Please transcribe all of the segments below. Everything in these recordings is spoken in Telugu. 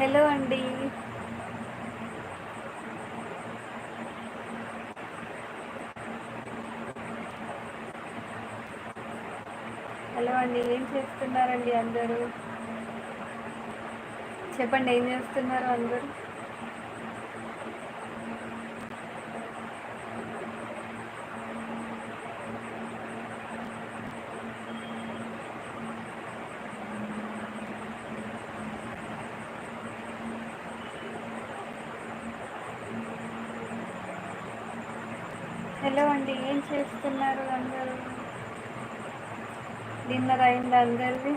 హలో అండి. హలో అండి ఏం చేస్తున్నారండి అందరూ? చెప్పండి ఏం చేస్తున్నారు అందరూ హలో అండి ఏం చేస్తున్నారు అందరూ డిన్నర్ అయింది అందరిది.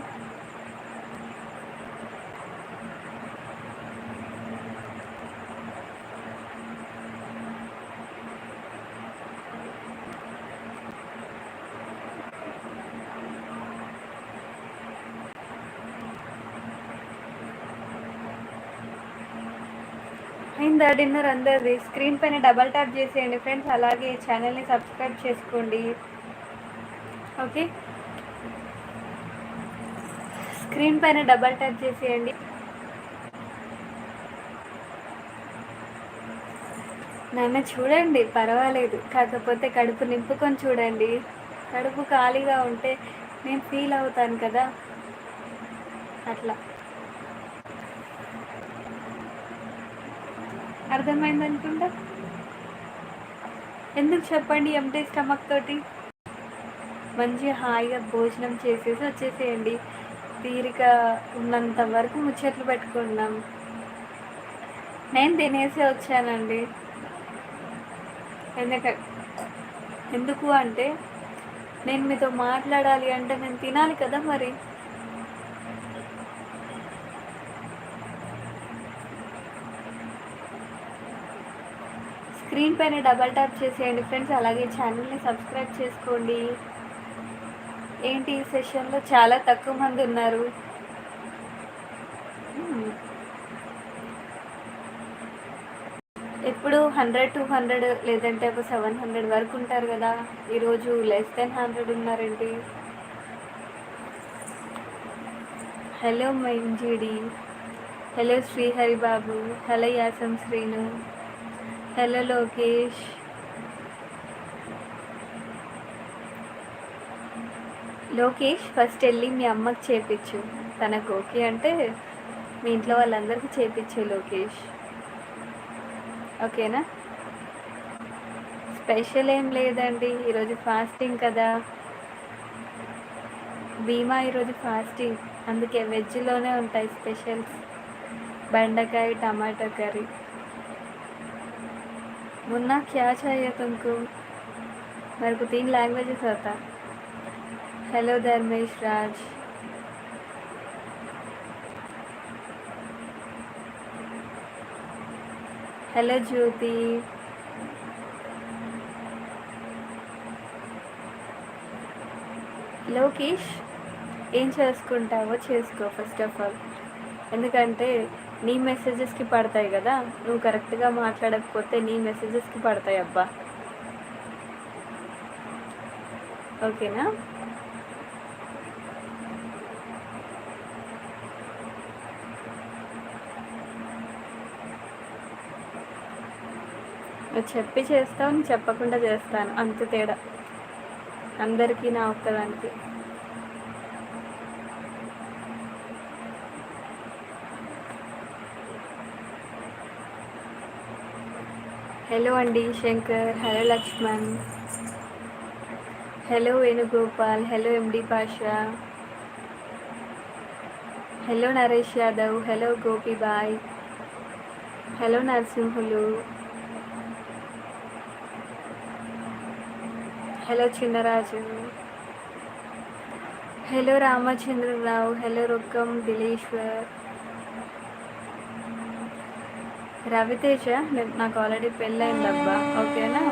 అయిందా డిన్నర్ అందరిది? స్క్రీన్ పైన డబల్ ట్యాప్ చేసేయండి ఫ్రెండ్స్ అలాగే ఛానల్ని సబ్స్క్రైబ్ చేసుకోండి. ఓకే? స్క్రీన్ పైన డబల్ ట్యాప్ చేసేయండి. నన్ను చూడండి పర్వాలేదు. కాకపోతే కడుపు నింపుకొని చూడండి. కడుపు ఖాళీగా ఉంటే నేను ఫీల్ అవుతాను కదా. అట్లా. అర్థమైంది అనుకుంటా? ఎందుకు చెప్పండి ఎంటీ స్టమక్ తోటి? మంచి హాయిగా భోజనం చేసేసి వచ్చేసేయండి. తీరిక ఉన్నంత వరకు ముచ్చట్లు పెట్టుకున్నాం నేను తినేసి వచ్చానండి. ఎందుక ఎందుకు అంటే నేను మీతో మాట్లాడాలి అంటే నేను తినాలి కదా మరి? స్క్రీన్ పైన డబల్ ట్యాప్ చేసేయండి ఫ్రెండ్స్. అలాగే ఛానల్ని సబ్స్క్రైబ్ చేసుకోండి. ఏంటి ఈ సెషన్లో చాలా తక్కువ మంది ఉన్నారు? Hmm. ఎప్పుడు హండ్రెడ్ టూ హండ్రెడ్ లేదంటే ఒక సెవెన్ హండ్రెడ్ వరకు ఉంటారు కదా. ఈరోజు లెస్ దెన్ హండ్రెడ్ ఉన్నారండి hello మైంజీడి hello Srihari Babu hello Yasam Srinu hello Lokesh Lokesh first వెళ్ళి మీ అమ్మకి చేపించు తనకు ఓకే అంటే మీ ఇంట్లో వాళ్ళందరికీ చేపించు లోకేష్ ఓకేనా స్పెషల్ ఏం లేదండి ఈరోజు ఫాస్టింగ్ కదా భీమా ఈరోజు ఫాస్టింగ్ అందుకే వెజ్లోనే ఉంటాయి స్పెషల్స్ బెండకాయ టమాటో కర్రీ मुन्ना क्या चाहिए तुमको मेरे को तीन लैंग्वेजेस आता హలో ధర్మేష్ రాజ్ హలో జ్యోతి లోకేష్ ఏం చేసుకుంటావో చేసుకో ఫస్ట్ ఆఫ్ ఆల్ ఎందుకంటే నీ మెసేజెస్కి పడతాయి కదా నువ్వు కరెక్ట్గా మాట్లాడకపోతే నీ మెసేజెస్కి పడతాయి అబ్బా. ఓకేనా నువ్వు చెప్పి చేస్తావు నేను చెప్పకుండా చేస్తాను. అంత తేడా. అందరికీ నా ఒక్కదానికి. హలో అండి Shankar. Hello Lakshman. Hello Venugopal. Hello MD Pasha. Hello Naresh Yadav. Hello Gopibhai. Hello Narasimhulu. Hello Chinnaraju. Hello Ramachandrarao hello Rukkam Dileshwar. Raviteja నాకు ఆల్రెడీ పెళ్ళయిందబ్బా ఓకేనా?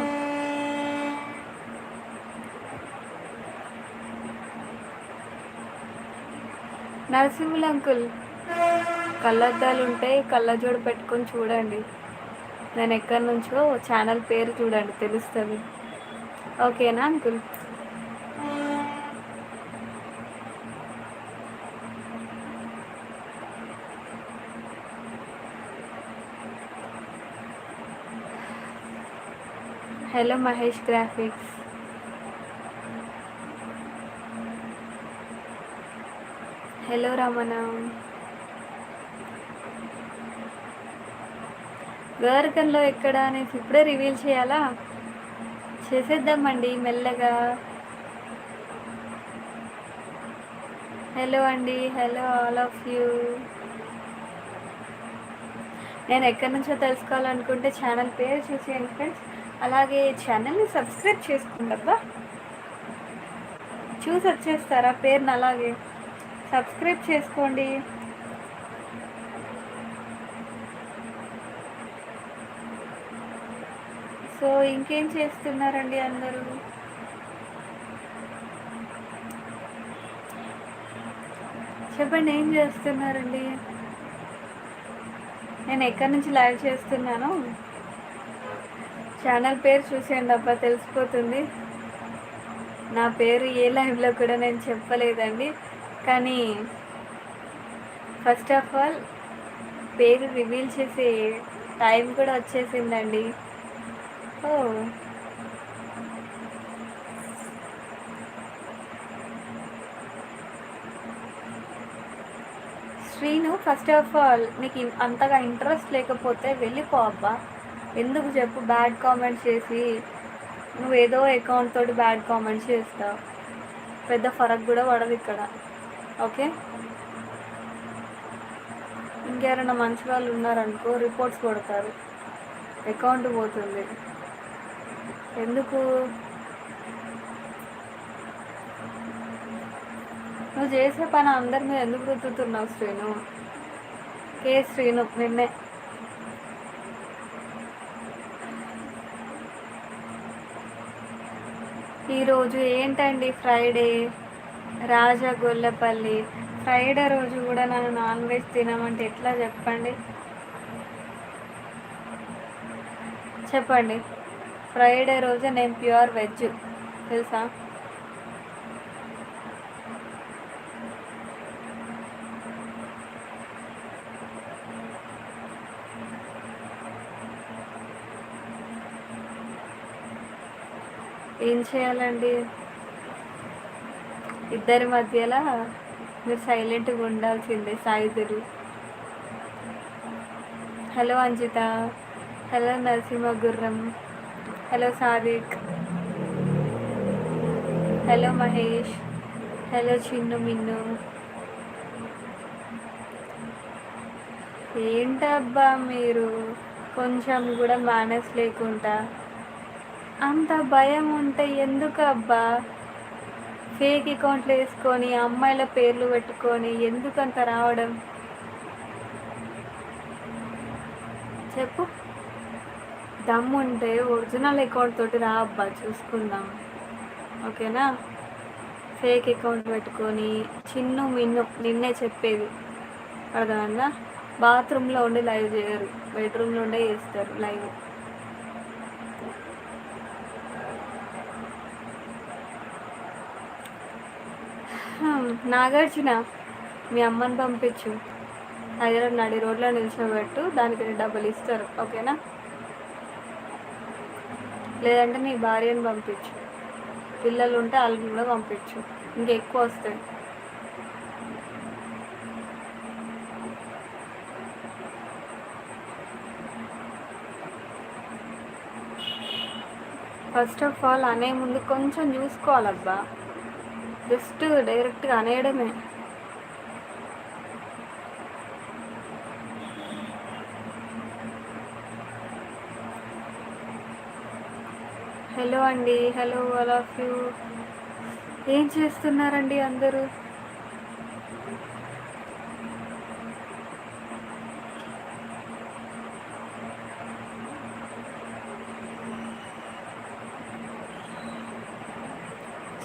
నరసింహులు అంకుల్ కళ్ళద్దాలు ఉంటే కళ్ళజోడు పెట్టుకొని చూడండి. నేను ఎక్కడి నుంచో ఛానల్ పేరు చూడండి తెలుస్తుంది. ఓకేనా uncle? Hello Mahesh graphics hello Ramana గర్గన్లో ఎక్కడ అనేసి ఇప్పుడే రివీల్ చేయాలా? చేసేద్దామండి మెల్లగా. హలో అండి హలో ఆల్ ఆఫ్ యూ నేను ఎక్కడి నుంచో తెలుసుకోవాలనుకుంటే ఛానల్ పేరు చూసేయండి ఫ్రెండ్స్ అలాగే ఛానల్ని సబ్స్క్రైబ్ చేసుకోండి అబ్బా. చూసి వచ్చేస్తారా? పేరుని అలాగే. సబ్స్క్రైబ్ చేసుకోండి. సో ఇంకేం చేస్తున్నారండి అందరూ? చెప్పండి ఏం చేస్తున్నారండి? నేను ఎక్కడి నుంచి లైవ్ చేస్తున్నాను? ఛానల్ పేరు చూసేయండి అబ్బా తెలిసిపోతుంది. నా పేరు ఏ లైవ్లో కూడా నేను చెప్పలేదండి. కానీ ఫస్ట్ ఆఫ్ ఆల్ పేరు రివీల్ చేసే టైం కూడా వచ్చేసిందండి. ఓ శ్రీను ఫస్ట్ ఆఫ్ ఆల్ నీకు అంతగా ఇంట్రెస్ట్ లేకపోతే వెళ్ళిపో అబ్బా. ఎందుకు చెప్పు బ్యాడ్ కామెంట్స్ చేసి నువ్వు ఏదో అకౌంట్ తోటి బ్యాడ్ కామెంట్స్ చేస్తావు. పెద్ద ఫరక్ కూడా పడదు ఇక్కడ. ఓకే ఇంకెవరైనా మంచి వాళ్ళు ఉన్నారనుకో రిపోర్ట్స్ కొడతారు. అకౌంట్ పోతుంది. ఎందుకు? నువ్వు చేసే పని అందరి మీద ఎందుకు రుద్దుతున్నావు శ్రీను? కే శ్రీను నిన్నే. ఈరోజు ఏంటండి ఫ్రైడే? రాజా గొల్లపల్లి. ఫ్రైడే రోజు కూడా నన్ను నాన్ వెజ్ తినమంటే ఎట్లా చెప్పండి? చెప్పండి. ఫ్రైడే రోజు నేను ప్యూర్ వెజ్. తెలుసా? ఏం చేయాలండి? ఇద్దరి మధ్యలో మీరు సైలెంట్గా ఉండాల్సిందే సాయుధులు hello Anjitha. Hello Narasimha Gurram. Hello Sadiq hello Mahesh hello Chinnu Minnu ఏంటబ్బా మీరు? కొంచెం కూడా మేనేజ్ లేకుండా. అంత భయం ఉంటే ఎందుకు అబ్బా ఫేక్ అకౌంట్లు వేసుకొని అమ్మాయిల పేర్లు పెట్టుకొని ఎందుకంత రావడం? చెప్పు. దమ్ ఉంటే ఒరిజినల్ అకౌంట్ తోటి రా అబ్బా చూసుకుందాం. ఓకేనా? ఫేక్ అకౌంట్ పెట్టుకొని చిన్ను మిన్ను నిన్నే చెప్పేది. అర్థమైందా? బాత్రూంలో ఉండి లైవ్ చేయరు. బెడ్రూమ్లో ఉండే చేస్తారు లైవ్. నాగార్జున మీ అమ్మని పంపించు. హైదరాబాద్ నడి రోడ్లో నిల్చోబెట్టు దానికి డబ్బులు ఇస్తారు. ఓకేనా? లేదంటే నీ భార్యను పంపించు. పిల్లలు ఉంటే వాళ్ళని కూడా పంపించు. ఇంకెక్కువ వస్తాయి. ఫస్ట్ ఆఫ్ ఆల్ అనే ముందు కొంచెం చూసుకోవాలబ్బా. జస్ట్ డైరెక్ట్గా అనేయడమే. హలో అండి హలో ఆల్ ఆఫ్ యూ. ఏం చేస్తున్నారండి అందరూ?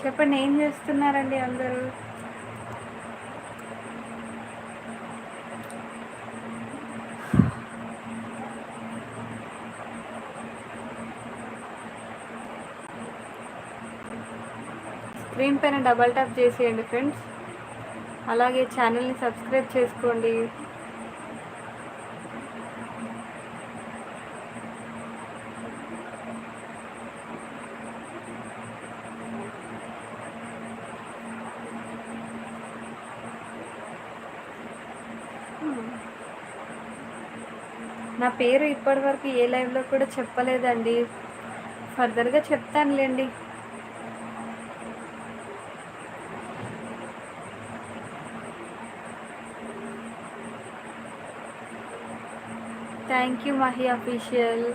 చెప్పండి ఏం చేస్తున్నారండి అందరూ? పైన డబల్ ట్యాప్ చేసేయండి ఫ్రెండ్స్. అలాగే ఛానల్ని సబ్స్క్రైబ్ చేసుకోండి. నా పేరు ఇప్పటివరకు ఏ లైవ్లో కూడా చెప్పలేదండి. ఫర్దర్గా చెప్తానులేండి. Thank you Mahi official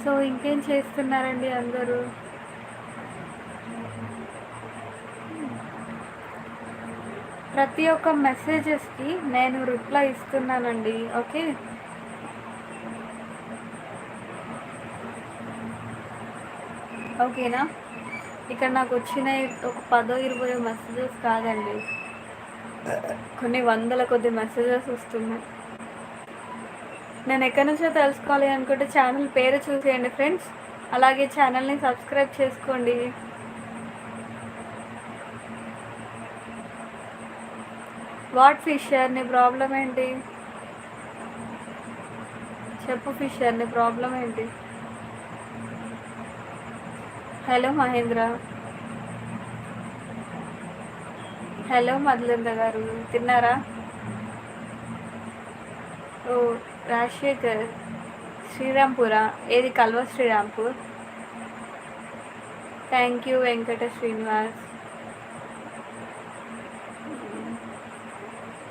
so ఇంకేం చేస్తున్నారండి అందరూ? ప్రతి ఒక్క మెసేజెస్కి నేను రిప్లై ఇస్తున్నానండి ఓకే ఓకేనా? ఇక్కడ నాకు వచ్చిన ఒక పదో ఇరవై మెసేజెస్ కాదండి. కొన్ని వందల కొద్ది మెసేజెస్ వస్తున్నాయి. నేను ఎక్కడి నుంచో తెలుసుకోవాలి అనుకుంటే ఛానల్ పేరు చూసేయండి ఫ్రెండ్స్ అలాగే ఛానల్ని సబ్స్క్రైబ్ చేసుకోండి. వాట్ ఫిషర్ నీ ప్రాబ్లం ఏంటి? చెప్పు ఫిషర్ నీ ప్రాబ్లం ఏంటి? హలో మహేంద్ర. హలో మధులంద గారు తిన్నారా? ఓ రాజశేఖర్ శ్రీరాంపుర ఏది Kalva Srirampur? Thank you Venkata Srinivas.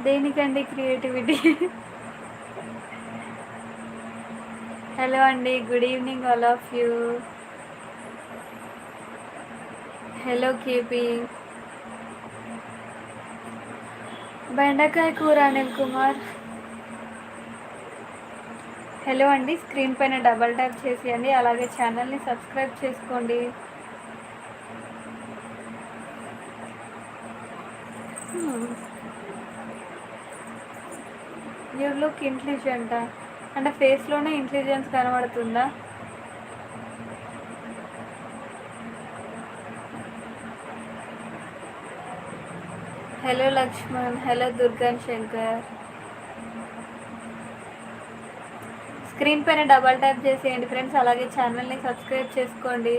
దేనికండి క్రియేటివిటీ? హలో అండి good evening all of you. Hello KP బెండకాయ కూర అనిల్ కుమార్. హలో అండి స్క్రీన్ పైన డబల్ ట్యాప్ చేసేయండి అలాగే ఛానల్ని సబ్స్క్రైబ్ చేసుకోండి. యూ లుక్ ఇంటెలిజెంట్ అంటే ఫేస్లోనే ఇంటెలిజెన్స్ కనబడుతుందా? Hello Lakshman hello Durgan Shankar. Screen పైన డబల్ ట్యాప్ చేసేయండి ఫ్రెండ్స్ అలాగే ఛానల్ని సబ్స్క్రైబ్ చేసుకోండి.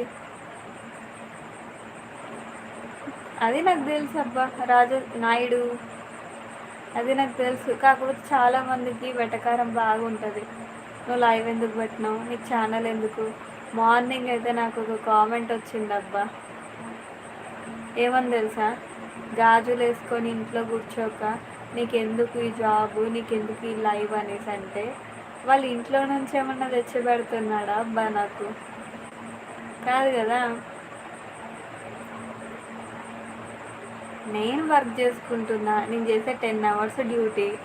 అది నాకు తెలుసు అబ్బా రాజు నాయుడు. అది నాకు తెలుసు కాకపోతే చాలామందికి వెటకారం బాగుంటుంది. నువ్వు లైవ్ ఎందుకు పెట్టినావు? నీకు ఛానల్ ఎందుకు? మార్నింగ్ అయితే నాకు ఒక కామెంట్ వచ్చింది అబ్బా. ఏమని తెలుసా? గాజులు వేసుకొని ఇంట్లో కూర్చోక నీకెందుకు ఈ జాబు? నీకెందుకు ఈ లైవ్? అనేసి అంటే వాళ్ళు ఇంట్లో నుంచి ఏమన్నా తెచ్చి పెడుతున్నాడా అబ్బా నాకు? కాదు కదా. నేను వర్క్ చేసుకుంటున్నా నేను చేసే టెన్ అవర్స్ డ్యూటీ.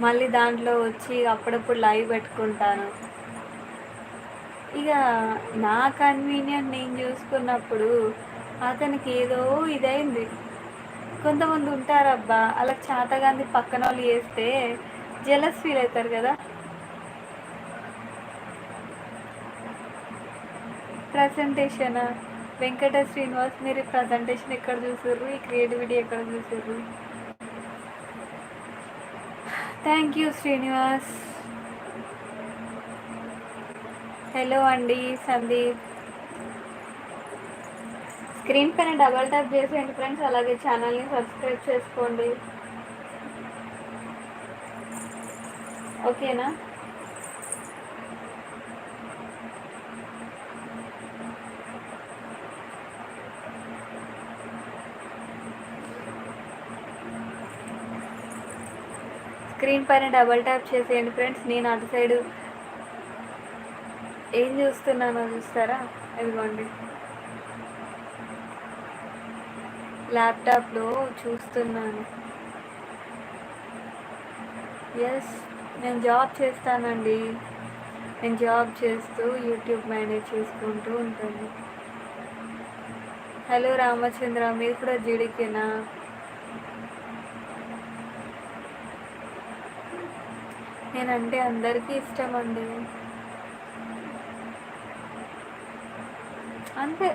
మళ్ళీ దాంట్లో వచ్చి అప్పుడప్పుడు లైవ్ పెట్టుకుంటాను. ఇక నా కన్వీనియంట్ నేను చూసుకున్నప్పుడు అతనికి ఏదో ఇదైంది. కొంతమంది ఉంటారబ్బా అలా చాతగాంది పక్కన వాళ్ళు చేస్తే జెలస్ ఫీల్ అవుతారు కదా. ప్రజెంటేషన్ వెంకట శ్రీనివాస్ మీరు ప్రజెంటేషన్ ఎక్కడ చూసారు ఈ క్రియేటివిటీ ఎక్కడ చూసారు థ్యాంక్ యూ శ్రీనివాస్. హలో అండి సందీప్. స్క్రీన్ పైన డబల్ ట్యాప్ చేసేయండి ఫ్రెండ్స్ అలాగే ఛానల్ని సబ్స్క్రైబ్ చేసుకోండి. ఓకేనా? స్క్రీన్ పైన డబల్ ట్యాప్ చేసేయండి ఫ్రెండ్స్ నేను అటు సైడు ఏం చూస్తున్నానో చూస్తారా? ఇదిగోండి. ల్యాప్టాప్లో చూస్తున్నాను. ఎస్ నేను జాబ్ చేస్తానండి. నేను జాబ్ చేస్తూ యూట్యూబ్ మేనేజ్ చేసుకుంటూ ఉంటాను. హలో రామచంద్ర మీరు కూడా జీడికేనా? నేనంటే అందరికీ ఇష్టం అండి అంతే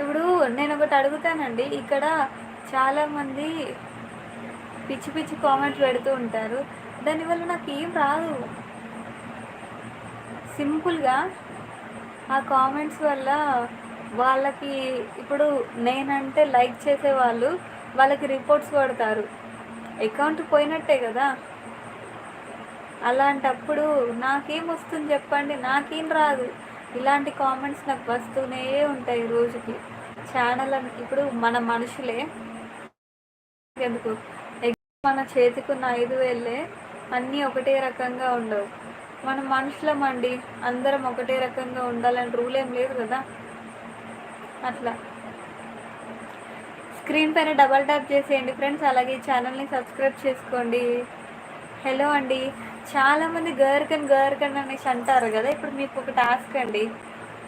ఇప్పుడు నేను ఒకటి అడుగుతానండి. ఇక్కడ చాలామంది పిచ్చి పిచ్చి కామెంట్స్ పెడుతూ ఉంటారు. దానివల్ల నాకు ఏం రాదు. సింపుల్గా ఆ కామెంట్స్ వల్ల వాళ్ళకి ఇప్పుడు నేనంటే లైక్ చేసే వాళ్ళు వాళ్ళకి రిపోర్ట్స్ కొడతారు. అకౌంట్ పోయినట్టే కదా. అలాంటప్పుడు నాకేం వస్తుంది చెప్పండి? నాకేం రాదు. ఇలాంటి కామెంట్స్ నాకు వస్తూనే ఉంటాయి రోజుకి. ఛానల్ ఇప్పుడు మన మనుషులే. ఎందుకు? మన చేతికున్న ఐదు వేలే అన్నీ ఒకటే రకంగా ఉండవు. మనం మనుషులమండి అందరం ఒకటే రకంగా ఉండాలని రూల్ ఏం లేదు కదా? అట్లా. స్క్రీన్ పైన డబల్ ట్యాప్ చేసేయండి ఫ్రెండ్స్ అలాగే ఛానల్ని సబ్స్క్రైబ్ చేసుకోండి. హలో అండి. చాలామంది గర్కన్ గర్కన్ అనేసి అంటారు కదా ఇప్పుడు మీకు ఒక టాస్క్ అండి.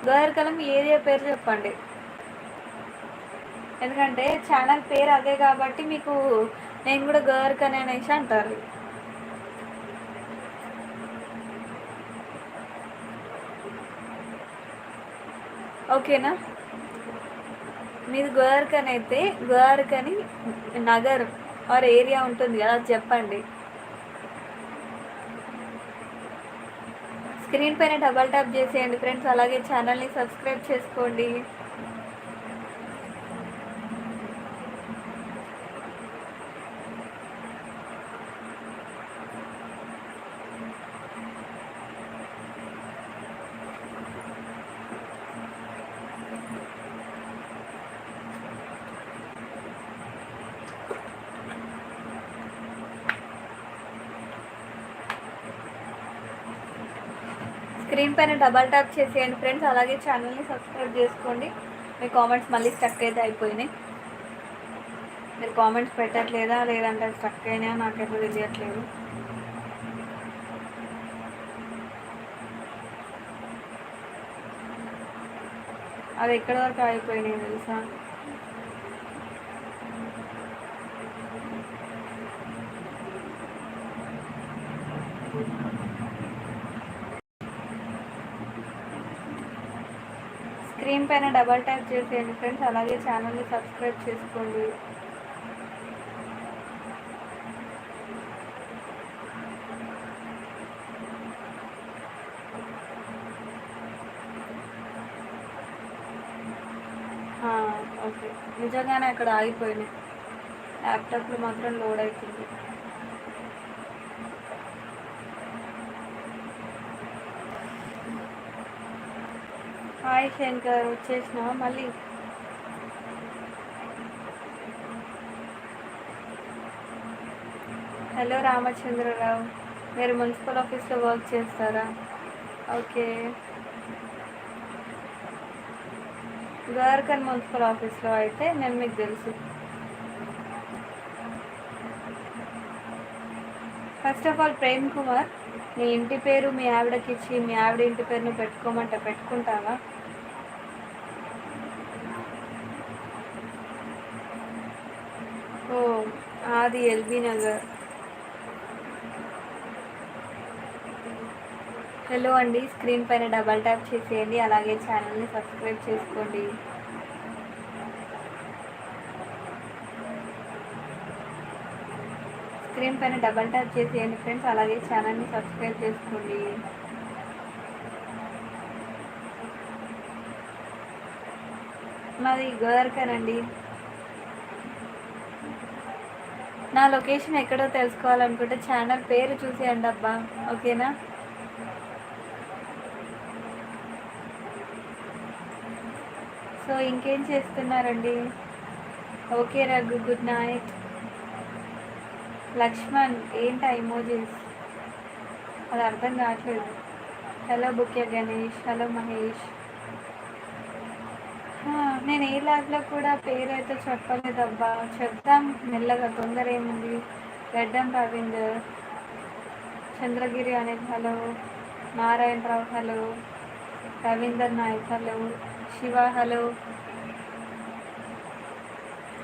గర్కలం ఏరియా పేరు చెప్పండి. ఎందుకంటే ఛానల్ పేరు అదే కాబట్టి మీకు నేను కూడా గర్కన్ అనేసి అంటారు. ఓకేనా? మీది గోర్కన్ అయితే గోర్కని నగర్ ఆర్ ఏరియా ఉంటుంది కదా అది చెప్పండి. స్క్రీన్ పైన డబల్ ట్యాప్ చేసేయండి ఫ్రెండ్స్ అలాగే ఛానల్ని సబ్స్క్రైబ్ చేసుకోండి. స్క్రీన్ పైన డబల్ ట్యాప్ చేసేయండి ఫ్రెండ్స్ అలాగే ఛానల్ని సబ్స్క్రైబ్ చేసుకోండి. మీ కామెంట్స్ మళ్ళీ స్టక్ అయితే అయిపోయినాయి. మీరు కామెంట్స్ పెట్టట్లేదా? లేదంటే స్టక్ అయినా? నాకైతే తెలియట్లేదు. అది ఎక్కడి వరకు అయిపోయినాయి తెలుసా? స్క్రీన్ పైన డబల్ ట్యాప్ చేసేయండి ఫ్రెండ్స్ అలాగే ఛానల్ని సబ్స్క్రైబ్ చేసుకోండి. ఓకే. నిజంగానే అక్కడ ఆగిపోయినాయి ల్యాప్టాప్లో మాత్రం లోడ్ అవుతుంది హాయ్ శంకర్ వచ్చేసినావా మళ్ళీ హలో రామచంద్రరావు. మీరు మున్సిపల్ ఆఫీస్లో వర్క్ చేస్తారా? ఓకే. ద్వారకన్ మున్సిపల్ ఆఫీస్లో అయితే నేను మీకు తెలుసు. First of all Prem Kumar మీ ఇంటి పేరు మీ ఆవిడకి ఇచ్చి మీ ఆవిడ ఇంటి పేరుని పెట్టుకోమంటే పెట్టుకుంటావా ఓ మాది ఎల్బీ నగర్. హలో అండి స్క్రీన్ పైన డబల్ ట్యాప్ చేసేయండి అలాగే ఛానల్ని సబ్స్క్రైబ్ చేసుకోండి. స్క్రీన్ పైన డబల్ ట్యాప్ చేసేయండి ఫ్రెండ్స్ అలాగే ఛానల్ని సబ్స్క్రైబ్ చేసుకోండి. మాది గోదర్కనండి. నా లొకేషన్ ఎక్కడో తెలుసుకోవాలనుకుంటే ఛానల్ పేరు చూసేయండి అబ్బా. ఓకేనా? సో ఇంకేం చేస్తున్నారండి? Okay Raghu. Good night Lakshman ఏంటా ఇమోజీస్ అది అర్థం కావట్లేదు. హలో బుక్య గణేష్. హలో మహేష్. నేను ఏ ల్యాబ్లో కూడా పేరు అయితే చెప్పలేదబ్బా. చెప్దాం మెల్లగా. తొందర ఏముంది? గడ్డం రవీందర్ చంద్రగిరి అనేది hello Narayanarao hello Ravinder Naik hello Shiva hello.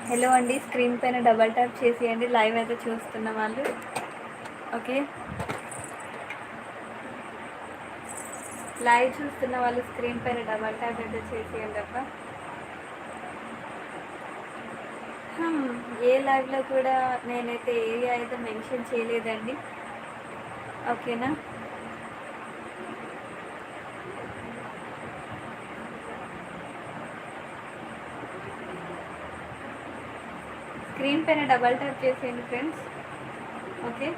Hello అండి. స్క్రీన్ పైన డబల్ ట్యాప్ చేసేయండి. లైవ్ అయితే చూస్తున్న వాళ్ళు. ఓకే? లైవ్ చూస్తున్న వాళ్ళు స్క్రీన్ పైన డబల్ ట్యాప్ అయితే చేసేయండి అబ్బా. ఏ లైవ్లో కూడా నేనైతే ఏరియా అయితే మెన్షన్ చేయలేదండి. ఓకేనా? స్క్రీన్ పైన డబల్ ట్యాప్ చేసేయండి ఫ్రెండ్స్ ఓకే?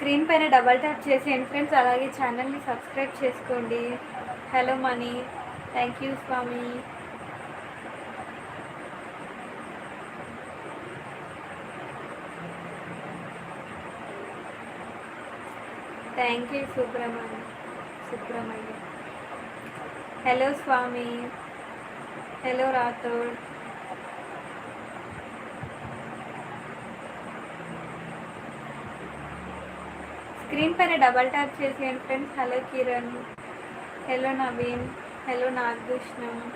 స్క్రీన్ పైన డబల్ ట్యాప్ చేసేయండి ఫ్రెండ్స్. అలాగే ఛానల్ని సబ్స్క్రైబ్ చేసుకోండి. Hello Mani. Thank you Swamy. Thank you Subrahmanya Subrahmanya. Hello Swamy. Hello Rathod. Screen పైన డబల్ ట్యాప్ చేసేయండి friends? Hello Kiran. Hello Naveen. Hello Nagabhushanam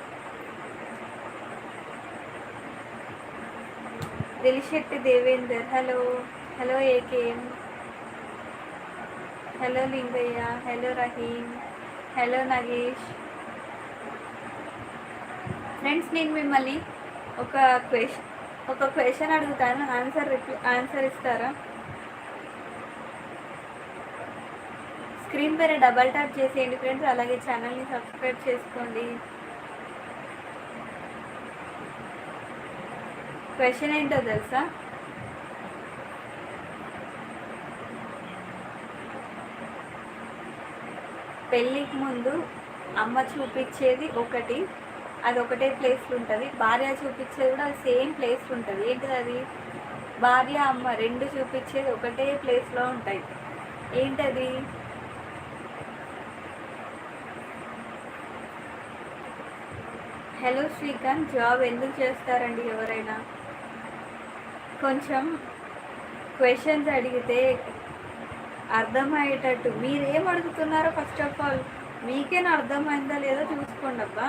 Dilishetti Devender. Hello. Hello AKM. Hello Lingaiah. Hello Rahim hello Nagesh. Friends నేను మిమ్మల్ని ఒక క్వశ్చన్ ఒక క్వశ్చన్ అడుగుతాను. ఆన్సర్ రిప్లై ఆన్సర్ ఇస్తారా? స్క్రీన్ పైన డబల్ ట్యాప్ చేసేయండి ఫ్రెండ్స్. అలాగే ఛానల్ని సబ్స్క్రైబ్ చేసుకోండి. క్వశ్చన్ ఏంటో తెలుసా? పెళ్ళికి ముందు అమ్మ చూపించేది ఒకటి అది ఒకటే ప్లేస్లో ఉంటుంది. భార్య చూపించేది కూడా సేమ్ ప్లేస్లో ఉంటుంది. ఏంటిది అది? భార్య అమ్మ రెండు చూపించేది ఒకటే ప్లేస్లో ఉంటాయి. ఏంటది? హలో శ్రీకాంత్ జాబ్ ఎందుకు చేస్తారండి ఎవరైనా? కొంచెం క్వశ్చన్స్ అడిగితే అర్థమయ్యేటట్టు. మీరేం అడుగుతున్నారో ఫస్ట్ ఆఫ్ ఆల్ మీకేనా అర్థమైందా లేదో చూసుకోండి అబ్బా.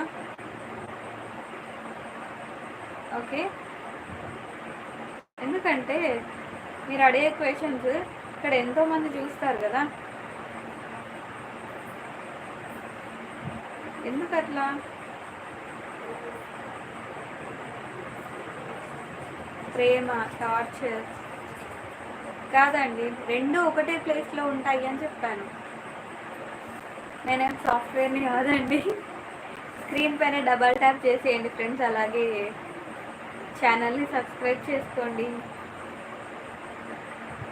ఓకే ఎందుకంటే మీరు అడిగే క్వశ్చన్స్ ఇక్కడ ఎంతోమంది చూస్తారు కదా. ఎందుకు అట్లా ప్రేమ టార్చర్. కాదండి రెండు ఒకటే ప్లేస్లో ఉంటాయి అని చెప్పాను. నేనేం సాఫ్ట్వేర్ని కాదండి. స్క్రీన్ పైన డబల్ ట్యాప్ చేసేయండి ఫ్రెండ్స్ అలాగే ఛానల్ని సబ్స్క్రైబ్ చేసుకోండి.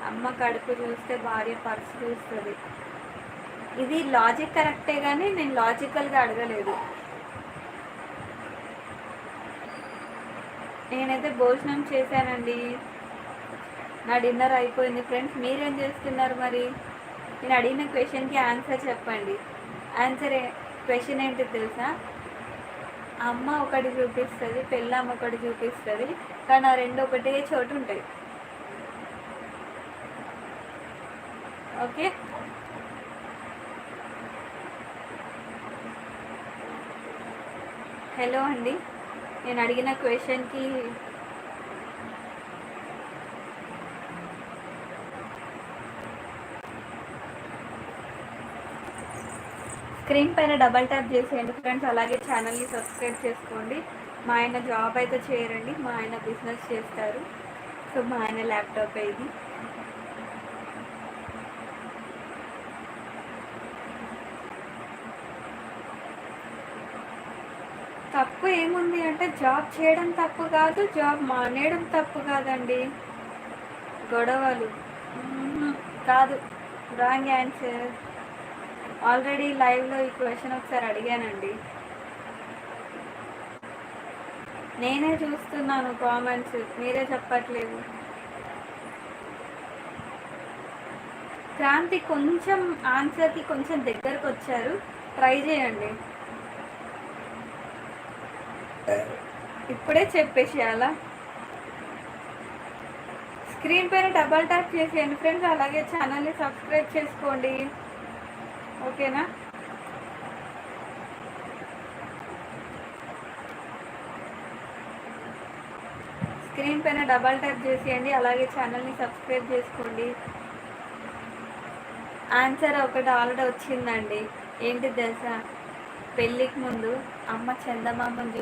అమ్మ కడుపు చూస్తే భార్య పర్స్ చూస్తుంది. ఇది లాజిక్ కరెక్టే కానీ నేను లాజికల్గా అడగలేదు. నేనైతే భోజనం చేశానండి. నా డిన్నర్ అయిపోయింది. ఫ్రెండ్స్ మీరేం చేస్తున్నారు మరి? నేను అడిగిన క్వశ్చన్కి ఆన్సర్ చెప్పండి. ఆన్సర్ క్వశ్చన్ ఏంటి తెలుసా? అమ్మ ఒకటి చూపిస్తుంది పెళ్ళమ్మ ఒకటి చూపిస్తుంది కానీ ఆ రెండు ఒకటే చోటు ఉంటాయి. ఓకే? హలో అండి. నేను అడిగిన క్వశ్చన్కి స్క్రీన్ పైన డబల్ ట్యాప్ చేసేయండి ఫ్రెండ్స్ అలాగే ఛానల్ని సబ్స్క్రైబ్ చేసుకోండి. మా ఆయన జాబ్ అయితే చేయరండి మా ఆయన బిజినెస్ చేస్తారు. సో మా ఆయన ల్యాప్టాప్ ఇది తప్పు ఏముంది అంటే జాబ్ చేయడం తప్పు కాదు జాబ్ మానేయడం తప్పు కాదండి. గొడవలు. కాదు. Wrong answer. ఆల్రెడీ లైవ్లో ఈ క్వశ్చన్ ఒకసారి అడిగానండి. నేనే చూస్తున్నాను కామెంట్స్. మీరే చెప్పట్లేదు. క్రాంతి కొంచెం ఆన్సర్కి కొంచెం దగ్గరకు వచ్చారు ట్రై చేయండి. ఇప్పుడే చెప్పేసేయాలా స్క్రీన్ పైన డబల్ ట్యాప్ చేసేయండి ఫ్రెండ్స్ అలాగే ఛానల్ని సబ్స్క్రైబ్ చేసుకోండి. ఓకేనా? స్క్రీన్ పైన డబల్ ట్యాప్ చేసేయండి అలాగే ఛానల్ని సబ్స్క్రైబ్ చేసుకోండి. ఆన్సర్ ఒకటి ఆల్రెడీ వచ్చిందండి. ఏంటి తెలుసా? పెళ్ళికి ముందు అమ్మ చందమామని